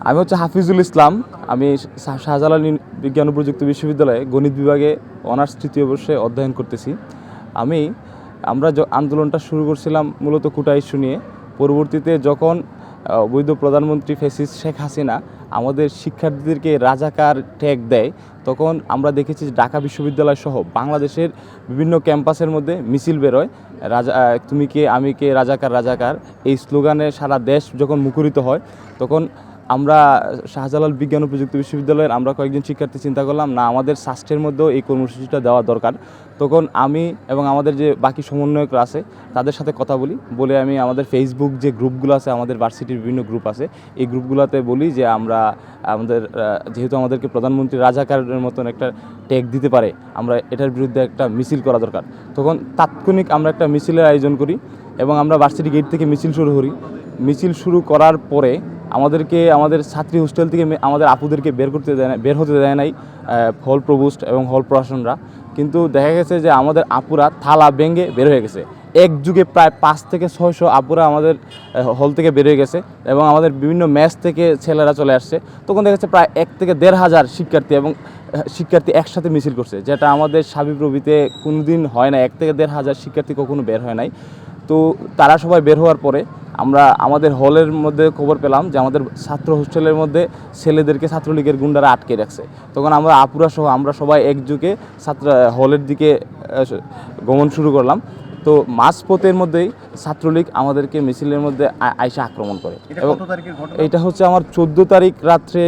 আমি হচ্ছে হাফিজুল ইসলাম। আমি শাহ- শাহজালাল বিজ্ঞান ও প্রযুক্তি বিশ্ববিদ্যালয়ে গণিত বিভাগে অনার্স তৃতীয় বর্ষে অধ্যয়ন করতেছি। আমি, আমরা আন্দোলনটা শুরু করছিলাম মূলত কুটা ইস্যু নিয়ে। পরবর্তীতে যখন বৈধ প্রধানমন্ত্রী ফেসিস শেখ হাসিনা আমাদের শিক্ষার্থীদেরকে রাজাকার ট্যাগ দেয়, তখন আমরা দেখেছি ঢাকা বিশ্ববিদ্যালয় সহ বাংলাদেশের বিভিন্ন ক্যাম্পাসের মধ্যে মিছিল বেরোয়। রাজা তুমি কে, আমি কে, রাজাকার রাজাকার। এই স্লোগানে সারা দেশ যখন মুখরিত হয়, তখন আমরা শাহজালাল বিজ্ঞান ও প্রযুক্তি বিশ্ববিদ্যালয়ের আমরা কয়েকজন শিক্ষার্থী চিন্তা করলাম, না, আমাদের স্বাস্থ্যের মধ্যেও এই কর্মসূচিটা দেওয়া দরকার। তখন আমি এবং আমাদের যে বাকি সমন্বয়করা আছে, তাদের সাথে কথা বলি। বলে আমি আমাদের ফেসবুক যে গ্রুপগুলো আছে, আমাদের ভার্সিটির বিভিন্ন গ্রুপ আছে, এই গ্রুপগুলোতে বলি যে আমরা, আমাদের যেহেতু আমাদেরকে প্রধানমন্ত্রী রাজাকারের মতন একটা ট্যাগ দিতে পারে, আমরা এটার বিরুদ্ধে একটা মিছিল করা দরকার। তখন তাৎক্ষণিক আমরা একটা মিছিলের আয়োজন করি এবং আমরা ভার্সিটি গেট থেকে মিছিল শুরু করি। মিছিল শুরু করার পরে আমাদেরকে, আমাদের ছাত্রী হোস্টেল থেকে আমাদের আপুদেরকে বের করতে দেয় না, বের হতে দেয় নাই হল প্রভোস্ট এবং হল প্রশাসনরা কিন্তু দেখা গেছে যে আমাদের আপুরা থালা ভেঙে বের হয়ে গেছে। এক যুগে প্রায় পাঁচ থেকে ছয়শো আপুরা আমাদের হল থেকে বের হয়ে গেছে এবং আমাদের বিভিন্ন ম্যাচ থেকে ছেলেরা চলে আসছে। তখন দেখা যাচ্ছে প্রায় এক থেকে দেড় হাজার শিক্ষার্থী এবং শিক্ষার্থী একসাথে মিছিল করছে, যেটা আমাদের সাবিপ্রবিতে কোনোদিন হয় না এক থেকে দেড় হাজার শিক্ষার্থী কখনো বের হয় নাই। তো তারা সবাই বের হওয়ার পরে আমরা আমাদের হলের মধ্যে খবর পেলাম যে আমাদের ছাত্র হোস্টেলের মধ্যে ছেলেদেরকে ছাত্রলীগের গুন্ডারা আটকে রাখছে। তখন আমরা আপুরা সহ আমরা সবাই একযুগে ছাত্র হলের দিকে গমন শুরু করলাম। তো মাঝপথের মধ্যেই ছাত্রলীগ আমাদেরকে মিছিলের মধ্যে আইসা আক্রমণ করে। এবং এটা হচ্ছে আমার চোদ্দ তারিখ রাত্রে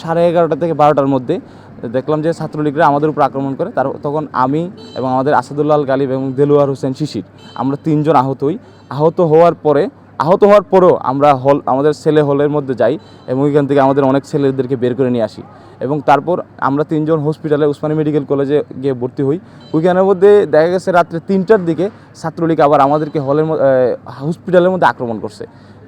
সাড়ে এগারোটা থেকে বারোটার মধ্যে। দেখলাম যে ছাত্রলীগরা আমাদের উপর আক্রমণ করে, তার তখন আমি এবং আমাদের আসাদুল্লাহ আল গালিব এবং দেলোয়ার হোসেন শিশির আমরা তিনজন আহত হই। আহত হওয়ার পরে, আহত হওয়ার পরেও আমরা হল, আমাদের ছেলে হলের মধ্যে যাই এবং ওইখান থেকে আমাদের অনেক ছেলেদেরকে বের করে নিয়ে আসি। এবং তারপর আমরা তিনজন হসপিটালে উসমানী মেডিকেল কলেজে গিয়ে ভর্তি হই। ওইখানের মধ্যে দেখা গেছে রাত্রে তিনটার দিকে ছাত্রলীগ আবার আমাদেরকে হলের হসপিটালের মধ্যে আক্রমণ করছে।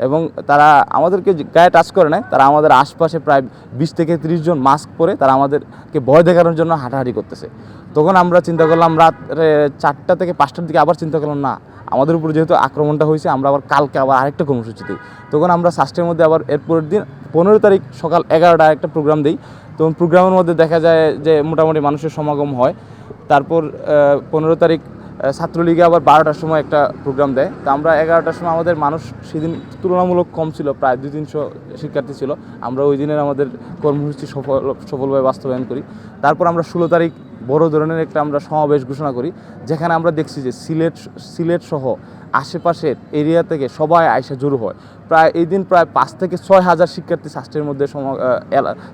এবং তারা আমাদেরকে গায়ে টাচ করে নেয় তারা আমাদের আশপাশে প্রায় বিশ থেকে তিরিশ জন মাস্ক পরে তারা আমাদেরকে ভয় দেখানোর জন্য হাঁটাহাঁটি করতেছে। তখন আমরা চিন্তা করলাম, রাত্রে চারটা থেকে পাঁচটার দিকে আবার চিন্তা করলাম, না, আমাদের উপর যেহেতু আক্রমণটা হয়েছে, আমরা আবার কালকে আবার আরেকটা কর্মসূচি দিই। তখন আমরা সাস্টের মধ্যে আবার এরপরের দিন পনেরো তারিখ সকাল এগারোটা একটা প্রোগ্রাম দিই। তো প্রোগ্রামের মধ্যে দেখা যায় যে মোটামুটি মানুষের সমাগম হয়। তারপর পনেরো তারিখ ছাত্রলীগে আবার বারোটার সময় একটা প্রোগ্রাম দেয়। তো আমরা এগারোটার সময় আমাদের মানুষ সেদিন তুলনামূলক কম ছিল, প্রায় দুই তিনশো শিক্ষার্থী ছিল। আমরা ওই দিনের আমাদের কর্মসূচি সফল, সফলভাবে বাস্তবায়ন করি। তারপর আমরা ষোলো তারিখ বড় ধরনের একটা আমরা সমাবেশ ঘোষণা করি, যেখানে আমরা দেখছি যে সিলেট সিলেট সহ আশেপাশের এরিয়া থেকে সবাই আইসা জড়ো হয়। প্রায়, এই দিন প্রায় পাঁচ থেকে ছয় হাজার শিক্ষার্থী শাস্ত্রের মধ্যে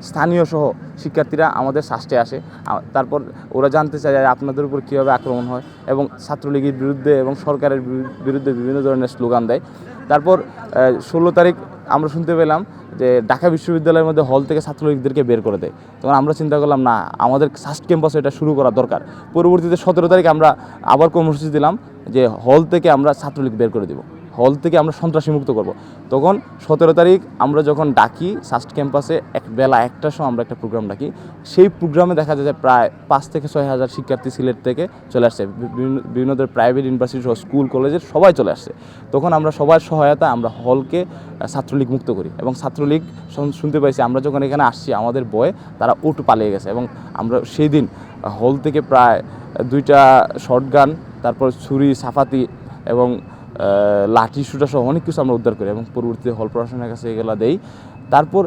স্থানীয় সহ শিক্ষার্থীরা আমাদের শাস্ত্রে আসে। তারপর ওরা জানতে চায় যে আপনাদের উপর কীভাবে আক্রমণ হয় এবং ছাত্রলীগের বিরুদ্ধে এবং সরকারের বিরুদ্ধে বিভিন্ন ধরনের স্লোগান দেয়। তারপর ষোলো তারিখ আমরা শুনতে পেলাম যে ঢাকা বিশ্ববিদ্যালয়ের মধ্যে হল থেকে ছাত্রলীগদেরকে বের করে দেয়। তখন আমরা চিন্তা করলাম, না, আমাদের সাস্ট ক্যাম্পাসে এটা শুরু করা দরকার। পরবর্তীতে সতেরো তারিখ আমরা আবার কর্মসূচি দিলাম যে হল থেকে আমরা ছাত্রলীগ বের করে দেব। হল থেকে আমরা সন্ত্রাসী মুক্ত করব। তখন সতেরো তারিখ আমরা যখন ডাকি সাস্ট ক্যাম্পাসে এক বেলা একটার সময় আমরা একটা প্রোগ্রাম ডাকি। সেই প্রোগ্রামে দেখা যায় যে প্রায় পাঁচ থেকে ছয় হাজার শিক্ষার্থী সিলেট থেকে চলে আসছে। বিভিন্ন বিভিন্ন ধরনের প্রাইভেট ইউনিভার্সিটি স্কুল কলেজের সবাই চলে আসছে। তখন আমরা সবার সহায়তা আমরা হলকে ছাত্রলীগ মুক্ত করি এবং ছাত্রলীগ শুনতে পাইছি, আমরা যখন এখানে আসছি, আমাদের বয়ে তারা উঠ পালিয়ে গেছে এবং আমরা সেই দিন হল থেকে প্রায় দুইটা শর্ট গান তারপর ছুরি সাফাতি এবং লাঠি সুটা সহ অনেক কিছু আমরা উদ্ধার করি এবং পরবর্তীতে হল প্রশাসনের কাছে এগুলো দেই। তারপর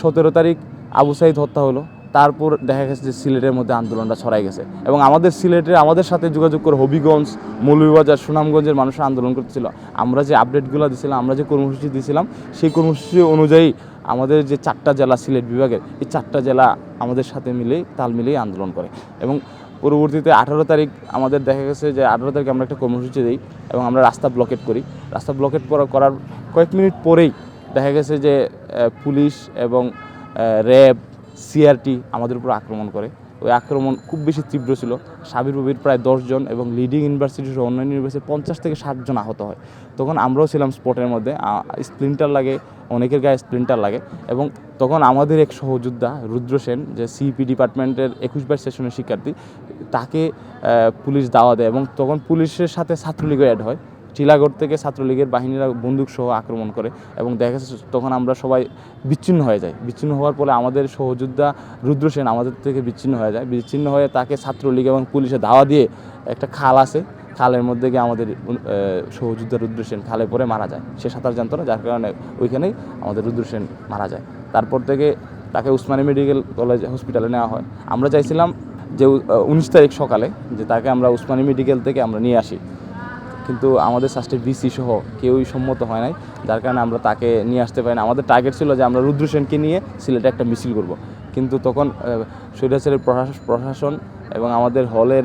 সতেরো তারিখ আবু সাইদ হত্যা হলো। তারপর দেখা গেছে যে সিলেটের মধ্যে আন্দোলনটা ছড়াই গেছে। এবং আমাদের সিলেটে আমাদের সাথে যোগাযোগ করে হবিগঞ্জ, মৌলভীবাজার, সুনামগঞ্জের মানুষরা আন্দোলন করতেছিল আমরা যে আপডেটগুলো দিছিলাম, আমরা যে কর্মসূচি দিয়েছিলাম সেই কর্মসূচি অনুযায়ী আমাদের যে চারটা জেলা সিলেট বিভাগের, এই চারটা জেলা আমাদের সাথে মিলে তাল মিলেই আন্দোলন করে। এবং পরবর্তীতে আঠারো তারিখ আমাদের দেখা গেছে যে আঠারো তারিখ আমরা একটা কর্মসূচি দিই এবং আমরা রাস্তা ব্লকেট করি। রাস্তা ব্লকেট করার কয়েক মিনিট পরেই দেখা গেছে যে পুলিশ এবং র্যাব সিআরটি আমাদের উপর আক্রমণ করে। ওই আক্রমণ খুব বেশি তীব্র ছিল। সাবির রবির প্রায় দশজন এবং লিডিং ইউনিভার্সিটি সহ অন্যান্য ইউনিভার্সিটি পঞ্চাশ থেকে ষাটজন আহত হয়। তখন আমরাও ছিলাম স্পটের মধ্যে স্প্লিন্টার লাগে, অনেকের গায়ে স্প্লিন্টার লাগে এবং তখন আমাদের এক সহযোদ্ধা রুদ্র সেন, যে সিপি ডিপার্টমেন্টের একুশ বাইশ সেশনের শিক্ষার্থী, তাকে পুলিশ দাওয়া দেয় এবং তখন পুলিশের সাথে ছাত্রলীগও অ্যাড হয়। টিলাগড় থেকে ছাত্রলীগের বাহিনীরা বন্দুক সহ আক্রমণ করে এবং দেখা যাচ্ছে তখন আমরা সবাই বিচ্ছিন্ন হয়ে যাই। বিচ্ছিন্ন হওয়ার ফলে আমাদের সহযোদ্ধা রুদ্র সেন আমাদের থেকে বিচ্ছিন্ন হয়ে যায়। বিচ্ছিন্ন হয়ে তাকে ছাত্রলীগ এবং পুলিশে ধাওয়া দিয়ে একটা খাল আছে, খালের মধ্যে গিয়ে আমাদের সহযোদ্ধা রুদ্র সেন খালে পরে মারা যায়। সে সাঁতার জানতো না, যার কারণে ওইখানেই আমাদের রুদ্র সেন মারা যায়। তারপর থেকে তাকে উসমানী মেডিকেল কলেজ হসপিটালে নেওয়া হয়। আমরা চাইছিলাম যে উনিশ তারিখ সকালে যে তাকে আমরা উসমানী মেডিকেল থেকে আমরা নিয়ে আসি। কিন্তু আমাদের সাস্টের বিসি সহ কেউই সম্মত হয় নাই। যার কারণে আমরা তাকে নিয়ে আসতে পারি না। আমাদের টার্গেট ছিল যে আমরা রুদ্র সেনকে নিয়ে সিলেটে একটা মিছিল করব। কিন্তু তখন সৈরাচারের প্রশাসন এবং আমাদের হলের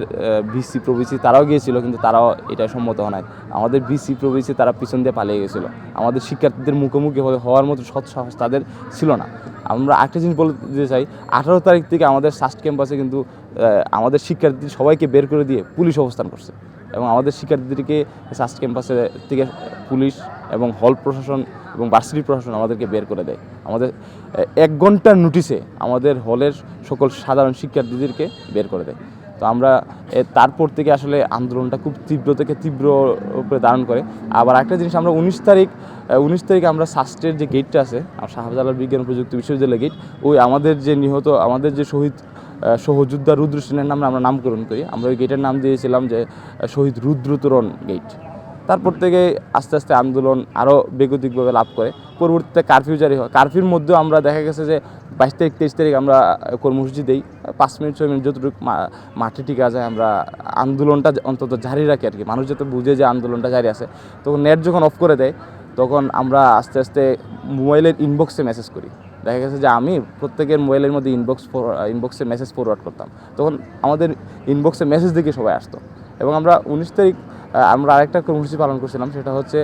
বিসি প্রবিসি তারাও গিয়েছিল, কিন্তু তারাও এটা সম্মত হয় নাই। আমাদের বিসি প্রবিসি তারা পিছন দিয়ে পালিয়ে গেছিল। আমাদের শিক্ষার্থীদের মুখোমুখি হওয়ার মতো সৎ সাহস তাদের ছিল না। আমরা একটা জিনিস বলতে চাই, আঠারো তারিখ থেকে আমাদের সাস্ট ক্যাম্পাসে কিন্তু আমাদের শিক্ষার্থী সবাইকে বের করে দিয়ে পুলিশ অবস্থান করছে। এবং আমাদের শিক্ষার্থীদেরকে সাস্ট ক্যাম্পাসে থেকে পুলিশ এবং হল প্রশাসন এবং ভার্সিটি প্রশাসন আমাদেরকে বের করে দেয়। আমাদের এক ঘণ্টার নোটিশে আমাদের হলের সকল সাধারণ শিক্ষার্থীদেরকে বের করে দেয়। তো আমরা তারপর থেকে আসলে আন্দোলনটা খুব তীব্র থেকে তীব্র রূপে ধারণ করে। আবার একটা জিনিস আমরা উনিশ তারিখ উনিশ তারিখ আমরা সাস্টের যে গেটটা আছে শাহজালাল বিজ্ঞান প্রযুক্তি বিশ্ববিদ্যালয় গেট ওই আমাদের যে নিহত, আমাদের যে শহীদ সহযোদ্ধা রুদ্র সেনের নামে আমরা নামকরণ করি। আমরা ওই গেটের নাম দিয়েছিলাম যে শহীদ রুদ্রতরণ গেট তারপর থেকে আস্তে আস্তে আন্দোলন আরও বেগতিকভাবে লাভ করে। পরবর্তীতে কারফিউ জারি হয়। কারফিউর মধ্যেও আমরা দেখা গেছে যে, বাইশ তারিখ, তেইশ তারিখ আমরা কর্মসূচি দিই। পাঁচ মিনিট, ছয় মিনিট যতটুকু মাঠে টিকা যায় আমরা আন্দোলনটা অন্তত জারি রাখি আর কি। মানুষ যাতে বুঝে যে আন্দোলনটা জারি আছে। তখন নেট যখন অফ করে দেয়, তখন আমরা আস্তে আস্তে মোবাইলের ইনবক্সে মেসেজ করি। দেখা গেছে যে আমি প্রত্যেকের মোবাইলের মধ্যে ইনবক্স ইনবক্সে মেসেজ ফরওয়ার্ড করতাম। তখন আমাদের ইনবক্সে মেসেজ দেখে সবাই আসতো। এবং আমরা উনিশ তারিখ আমরা আরেকটা কর্মসূচি পালন করছিলাম, সেটা হচ্ছে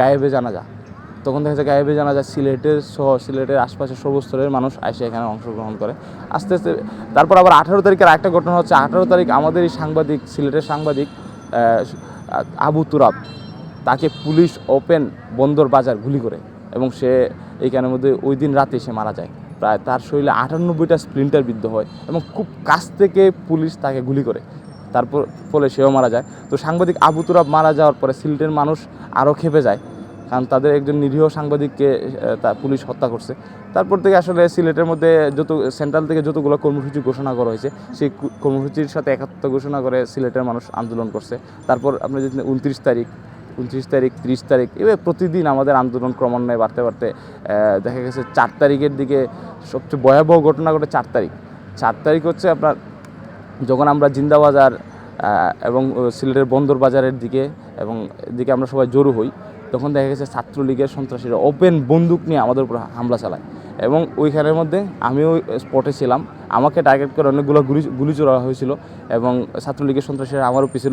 গায়েবে জানাজা। তখন দেখা যায় গায়েবে জানা জানাজা সিলেটের সহ, সিলেটের আশপাশের সর্বস্তরের মানুষ এসে এখানে অংশগ্রহণ করে। আস্তে আস্তে, তারপর আবার আঠারো তারিখের আরেকটা ঘটনা হচ্ছে, আঠারো তারিখ আমাদের এই সাংবাদিক, সিলেটের সাংবাদিক আবু তুরাব, তাকে পুলিশ ওপেন বন্দর বাজার গুলি করে এবং সে এইখানের মধ্যে ওই দিন রাতে সে মারা যায়। প্রায় তার শরীরে আটানব্বইটা স্প্লিন্টার বিদ্ধ হয় এবং খুব কাছ থেকে পুলিশ তাকে গুলি করে। তারপর ফলে সেও মারা যায়। তো সাংবাদিক আবু তুরাব মারা যাওয়ার পরে সিলেটের মানুষ আরও খেপে যায়। কারণ তাদের একজন নিরীহ সাংবাদিককে তা পুলিশ হত্যা করছে। তারপর থেকে আসলে সিলেটের মধ্যে যত, সেন্ট্রাল থেকে যতগুলো কর্মসূচি ঘোষণা করা হয়েছে, সেই কর্মসূচির সাথে একাত্ম ঘোষণা করে সিলেটের মানুষ আন্দোলন করছে। তারপর আপনি যদি উনত্রিশ তারিখ উনত্রিশ তারিখ, ত্রিশ তারিখ এভাবে প্রতিদিন আমাদের আন্দোলন ক্রমান্বয়ে বাড়তে বাড়তে দেখা গেছে চার তারিখের দিকে সবচেয়ে ভয়াবহ ঘটনা ঘটে চার তারিখ। চার তারিখ হচ্ছে আপনার যখন আমরা জিন্দাবাজার এবং সিলেটের বন্দর বাজারের দিকে এবং এদিকে আমরা সবাই জড়ো হই, তখন দেখা গেছে ছাত্রলীগের সন্ত্রাসীরা ওপেন বন্দুক নিয়ে আমাদের উপর হামলা চালায়। এবং ওইখানের মধ্যে আমিও স্পটে ছিলাম। আমাকে টার্গেট করে অনেকগুলো গুলি গুলি চড়া হয়েছিল এবং ছাত্রলীগের সন্ত্রাসীরা আমারও পিছু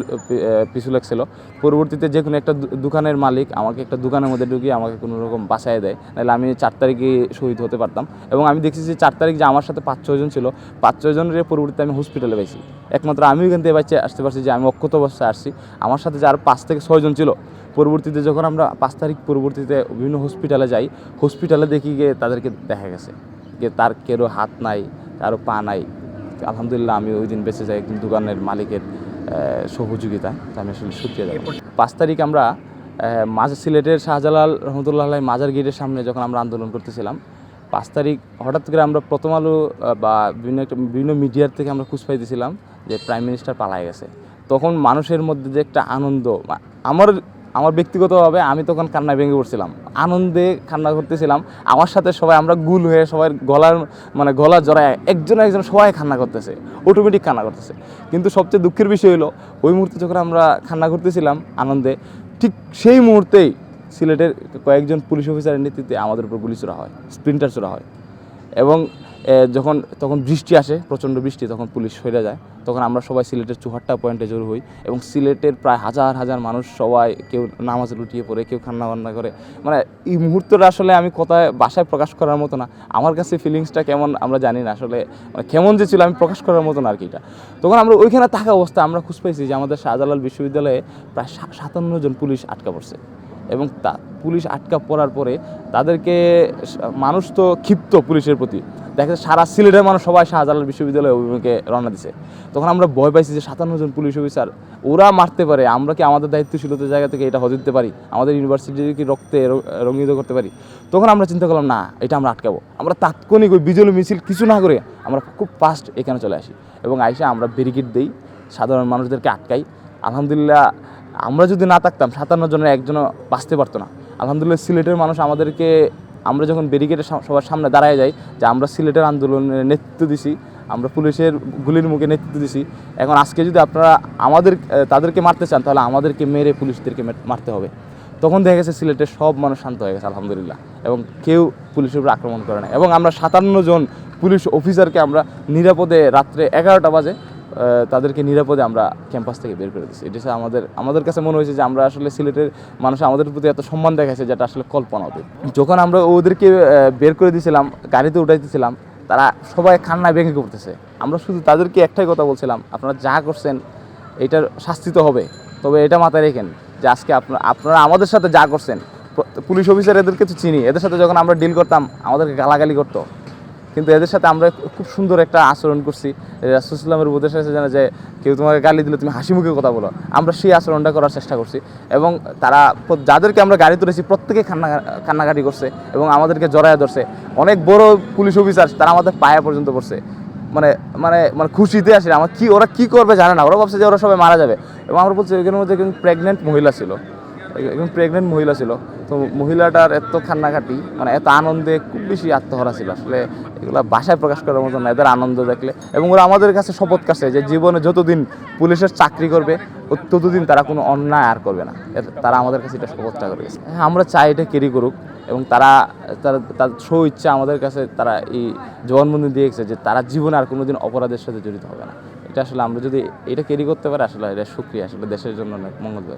পিছু লাগছিল। পরবর্তীতে যে কোনো একটা দোকানের মালিক আমাকে একটা দোকানের মধ্যে ঢুকিয়ে আমাকে কোনো রকম বাসায় দেয়। নাহলে আমি চার তারিখে শহীদ হতে পারতাম এবং আমি দেখছি যে চার তারিখ যে আমার সাথে পাঁচ ছয়জন ছিল, পাঁচ ছয়জনের পরবর্তীতে আমি হসপিটালে পাইছি। একমাত্র আমি ওইখান থেকে বাচ্চা আসতে পারছি যে আমি অক্ষত অবস্থায় আসছি। আমার সাথে যে আরও পাঁচ থেকে ছয়জন ছিল পরবর্তীতে যখন আমরা পাঁচ তারিখ পরবর্তীতে বিভিন্ন হসপিটালে যাই হসপিটালে দেখি গিয়ে তাদেরকে দেখা গেছে। যে তার কেরো হাত নাই, কারও পা নাই। আলহামদুলিল্লাহ আমি ওই দিন বেঁচে যাই একজন দোকানের মালিকের সহযোগিতা আমি আসলে সুখী যাই পাঁচ তারিখ আমরা মাঝ সিলেটের শাহজালাল রহমতুল্লাহ মাজার গেটের সামনে যখন আমরা আন্দোলন করতেছিলাম, পাঁচ তারিখ হঠাৎ করে আমরা প্রথম আলো বা বিভিন্ন একটা, বিভিন্ন মিডিয়ার থেকে আমরা খুঁজ পাইতেছিলাম যে প্রাইম মিনিস্টার পালায় গেছে। তখন মানুষের মধ্যে যে একটা আনন্দ আমার আমার ব্যক্তিগতভাবে আমি তখন কান্নায় ভেঙে পড়ছিলাম। আনন্দে কান্না করতেছিলাম। আমার সাথে সবাই আমরা গুল হয়ে সবাই গলার মানে গলা জড়ায় একজন একজন সবাই কান্না করতেছে অটোমেটিক কান্না করতেছে। কিন্তু সবচেয়ে দুঃখের বিষয় হলো, ওই মুহূর্তে যখন আমরা কান্না করতেছিলাম আনন্দে, ঠিক সেই মুহূর্তেই সিলেটের কয়েকজন পুলিশ অফিসারের নেতৃত্বে আমাদের উপর গুলি ছোড়া হয় স্প্রিন্টার ছোড়া হয়। এবং যখন, তখন বৃষ্টি আসে, প্রচণ্ড বৃষ্টি, তখন পুলিশ সরে যায়। তখন আমরা সবাই সিলেটের চুহাট্টা পয়েন্টে জড়ো হই এবং সিলেটের প্রায় হাজার হাজার মানুষ সবাই কেউ নামাজে লুটিয়ে পড়ে, কেউ খান্না বান্না করে। মানে এই মুহূর্তটা আসলে আমি কোথায়, বাসায় প্রকাশ করার মতো না। আমার কাছে ফিলিংসটা কেমন আমরা জানি না। আসলে মানে কেমন যে ছিল আমি প্রকাশ করার মতো না আর কি এটা। তখন আমরা ওইখানে থাকা অবস্থা আমরা খুঁজ পাইছি যে আমাদের শাহজালাল বিশ্ববিদ্যালয়ে প্রায় সাতান্ন জন পুলিশ আটকা পড়ছে। এবং তা পুলিশ আটকা পড়ার পরে তাদেরকে মানুষ তো ক্ষিপ্ত পুলিশের প্রতি। দেখা যাচ্ছে সারা সিলেটের মানুষ সবাই শাহজালাল বিশ্ববিদ্যালয়ে অভিমুখে রওনা দিছে। তখন আমরা ভয় পাইছি যে সাতান্ন জন পুলিশ অফিসার, ওরা মারতে পারে, আমরা কি আমাদের দায়িত্বশীলতার জায়গা থেকে এটা হতে দিতে পারি? আমাদের ইউনিভার্সিটির কি রক্তে র- রঙ্গিত করতে পারি? তখন আমরা চিন্তা করলাম, না, এটা আমরা আটকাবো। আমরা তাৎক্ষণিক ওই বিজল মিছিল কিছু না করে আমরা খুব ফাস্ট এখানে চলে আসি। এবং আইসা আমরা ব্যারিকেড দিই, সাধারণ মানুষদেরকে আটকাই। আলহামদুলিল্লাহ আমরা যদি না থাকতাম, সাতান্ন জনের একজনও বাঁচতে পারতো না। আলহামদুলিল্লাহ, সিলেটের মানুষ আমাদেরকে, আমরা যখন ব্যারিকেডের সবার সামনে দাঁড়ায় যাই, যে আমরা সিলেটের আন্দোলনের নেতৃত্ব দিছি, আমরা পুলিশের গুলির মুখে নেতৃত্ব দিছি, এখন আজকে যদি আপনারা আমাদের তাদেরকে মারতে চান, তাহলে আমাদেরকে মেরে পুলিশদেরকে মারতে হবে। তখন দেখা গেছে সিলেটের সব মানুষ শান্ত হয়ে গেছে, আলহামদুলিল্লাহ। এবং কেউ পুলিশের উপর আক্রমণ করে না এবং আমরা সাতান্ন জন পুলিশ অফিসারকে আমরা নিরাপদে রাত্রে এগারোটা বাজে তাদেরকে নিরাপদে আমরা ক্যাম্পাস থেকে বের করে দিচ্ছি এটা আমাদের আমাদের কাছে মনে হয়েছে যে আমরা আসলে সিলেটের মানুষ, আমাদের প্রতি এত সম্মান দেখাচ্ছে যেটা আসলে কল্পনা হতে যখন আমরা ওদেরকে বের করে দিয়েছিলাম, গাড়িতে উঠাইতেছিলাম তারা সবাই কান্নায় ভেঙে করতেছে আমরা শুধু তাদেরকে একটাই কথা বলছিলাম, আপনারা যা করছেন, এটার শাস্তি তো হবে। তবে এটা মাথায় রেখেন যে আজকে আপনারা আপনারা আমাদের সাথে যা করছেন, পুলিশ অফিসার এদেরকে তো চিনি। এদের সাথে যখন আমরা ডিল করতাম, আমাদেরকে গালাগালি করতো। কিন্তু এদের সাথে আমরা খুব সুন্দর একটা আচরণ করছি। রাসুসলামের উপদেশ আছে জানা যে, কেউ তোমাকে গালি দিলে তুমি হাসি মুখে কথা বলো। আমরা সেই আচরণটা করার চেষ্টা করছি। এবং তারা যাদেরকে আমরা গাড়ি তুলেছি, প্রত্যেকে কান্না কান্নাকাটি করছে এবং আমাদেরকে জড়ায় ধরছে। অনেক বড় পুলিশ অফিসার, তারা আমাদের পায়ে পর্যন্ত পড়ছে। মানে মানে মানে খুশিতে আসে। আমার কি ওরা কি করবে জানে না। ওরা ভাবছে যে ওরা সবাই মারা যাবে। এবং আমরা বলছি ওইখানের মধ্যে প্রেগনেন্ট মহিলা ছিল। একজন প্রেগনেন্ট মহিলা ছিল। তো মহিলাটার এত কান্নাকাটি মানে এত আনন্দে খুব বেশি আত্মহারা ছিল। আসলে এগুলো ভাষায় প্রকাশ করার মতো না, এদের আনন্দ দেখলে। এবং ওরা আমাদের কাছে শপথ কাছে যে জীবনে যতদিন পুলিশের চাকরি করবে ততদিন তারা কোনো অন্যায় আর করবে না। তারা আমাদের কাছে এটা শপথটা করে গেছে। হ্যাঁ আমরা চাই এটা ক্যারি করুক। এবং তারা তারা, তার সৌ ইচ্ছা আমাদের কাছে তারা এই জবানবন্দি দিয়েছে যে তারা জীবনে আর কোনোদিন অপরাধের সাথে জড়িত হবে না। এটা আসলে আমরা যদি এটা ক্যারি করতে পারি, আসলে এটা সুক্রিয়া। আসলে দেশের জন্য অনেক মঙ্গলবার।